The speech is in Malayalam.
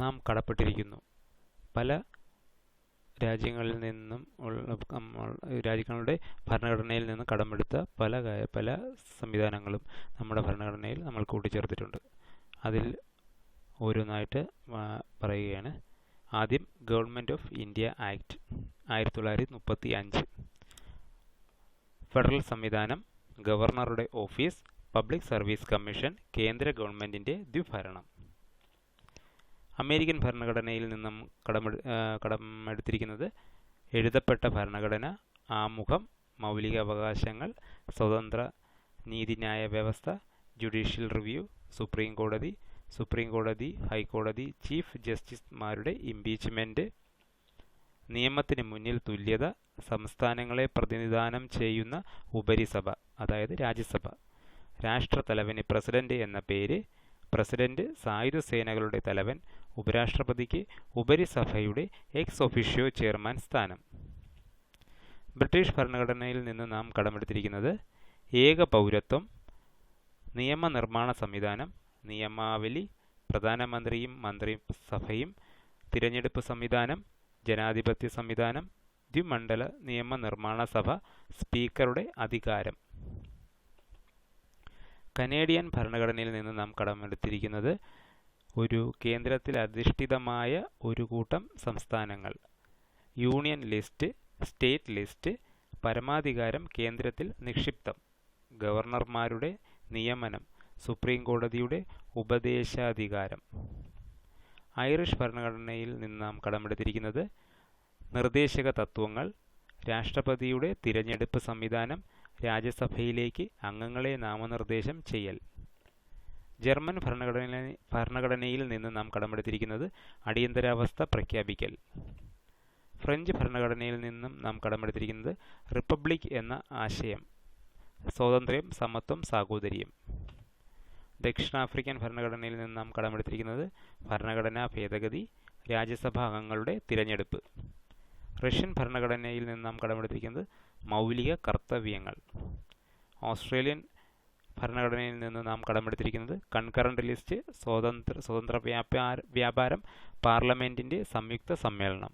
നാം കടപ്പെട്ടിരിക്കുന്നു. പല രാജ്യങ്ങളിൽ നിന്നും ഉള്ള രാജ്യങ്ങളുടെ ഭരണഘടനയിൽ നിന്ന് കടമെടുത്ത പല പല സംവിധാനങ്ങളും നമ്മുടെ ഭരണഘടനയിൽ നമ്മൾ കൂട്ടിച്ചേർത്തിട്ടുണ്ട്. അതിൽ ഓരോന്നായിട്ട് പറയുകയാണ്. ആദ്യം ഗവൺമെന്റ് ഓഫ് ഇന്ത്യ ആക്ട് ആയിരത്തി തൊള്ളായിരത്തി മുപ്പത്തി അഞ്ച് ഫെഡറൽ സംവിധാനം ഗവർണറുടെ ഓഫീസ് പബ്ലിക് സർവീസ് കമ്മീഷൻ കേന്ദ്ര ഗവൺമെന്റിന്റെ ദ്വിഭരണം. അമേരിക്കൻ ഭരണഘടനയിൽ നിന്നും കടമെടു കടമെടുത്തിരിക്കുന്നത് എഴുതപ്പെട്ട ഭരണഘടന ആമുഖം മൗലിക അവകാശങ്ങൾ സ്വതന്ത്ര നീതിന്യായ വ്യവസ്ഥ ജുഡീഷ്യൽ റിവ്യൂ സുപ്രീം കോടതി സുപ്രീം കോടതി ഹൈക്കോടതി ചീഫ് ജസ്റ്റിസുമാരുടെ ഇംപീച്ച്മെന്റ് നിയമത്തിന് മുന്നിൽ തുല്യത സംസ്ഥാനങ്ങളെ പ്രതിനിധാനം ചെയ്യുന്ന ഉപരിസഭ അതായത് രാജ്യസഭ. രാഷ്ട്രത്തലവന് പ്രസിഡന്റ് എന്ന പേര് പ്രസിഡന്റ് സായുധ സേനകളുടെ തലവൻ ഉപരാഷ്ട്രപതിക്ക് ഉപരിസഭയുടെ എക്സ് ഒഫീഷ്യോ ചെയർമാൻ സ്ഥാനം. ബ്രിട്ടീഷ് ഭരണഘടനയിൽ നിന്ന് നാം കടമെടുത്തിരിക്കുന്നത് ഏക പൗരത്വം നിയമനിർമ്മാണ സംവിധാനം നിയമാവലി പ്രധാനമന്ത്രിയും മന്ത്രിസഭയും തിരഞ്ഞെടുപ്പ് സംവിധാനം ജനാധിപത്യ സംവിധാനം ദ്വിമണ്ഡല നിയമനിർമ്മാണ സഭ സ്പീക്കറുടെ അധികാരം. കനേഡിയൻ ഭരണഘടനയിൽ നിന്ന് നാം കടമെടുത്തിരിക്കുന്നത് ഒരു കേന്ദ്രത്തിൽ അധിഷ്ഠിതമായ ഒരു കൂട്ടം സംസ്ഥാനങ്ങൾ. യൂണിയൻ ലിസ്റ്റ് സ്റ്റേറ്റ് ലിസ്റ്റ് പരമാധികാരം കേന്ദ്രത്തിൽ നിക്ഷിപ്തം. ഗവർണർമാരുടെ നിയമനം സുപ്രീം കോടതിയുടെ ഉപദേശാധികാരം. ഐറിഷ് ഭരണഘടനയിൽ നിന്ന് നാം കടമെടുത്തിരിക്കുന്നത് നിർദ്ദേശക തത്വങ്ങൾ രാഷ്ട്രപതിയുടെ തിരഞ്ഞെടുപ്പ് സംവിധാനം രാജ്യസഭയിലേക്ക് അംഗങ്ങളെ നാമനിർദ്ദേശം ചെയ്യൽ. ജർമ്മൻ ഭരണഘടന ഭരണഘടനയിൽ നിന്ന് നാം കടമെടുത്തിരിക്കുന്നത് അടിയന്തരാവസ്ഥ പ്രഖ്യാപിക്കൽ. ഫ്രഞ്ച് ഭരണഘടനയിൽ നിന്നും നാം കടമെടുത്തിരിക്കുന്നത് റിപ്പബ്ലിക് എന്ന ആശയം സ്വാതന്ത്ര്യം സമത്വം സാഹോദര്യം. ദക്ഷിണാഫ്രിക്കൻ ഭരണഘടനയിൽ നിന്ന് നാം കടമെടുത്തിരിക്കുന്നത് ഭരണഘടനാ ഭേദഗതി രാജ്യസഭാ അംഗങ്ങളുടെ തിരഞ്ഞെടുപ്പ്. റഷ്യൻ ഭരണഘടനയിൽ നിന്ന് നാം കടമെടുത്തിരിക്കുന്നത് മൗലിക കർത്തവ്യങ്ങൾ. ഓസ്ട്രേലിയൻ ഭരണഘടനയിൽ നിന്ന് നാം കടമെടുത്തിരിക്കുന്നത് കൺകറന്റ് ലിസ്റ്റ് സ്വതന്ത്ര സ്വതന്ത്ര വ്യാപാര പാർലമെന്റിന്റെ സംയുക്ത സമ്മേളനം.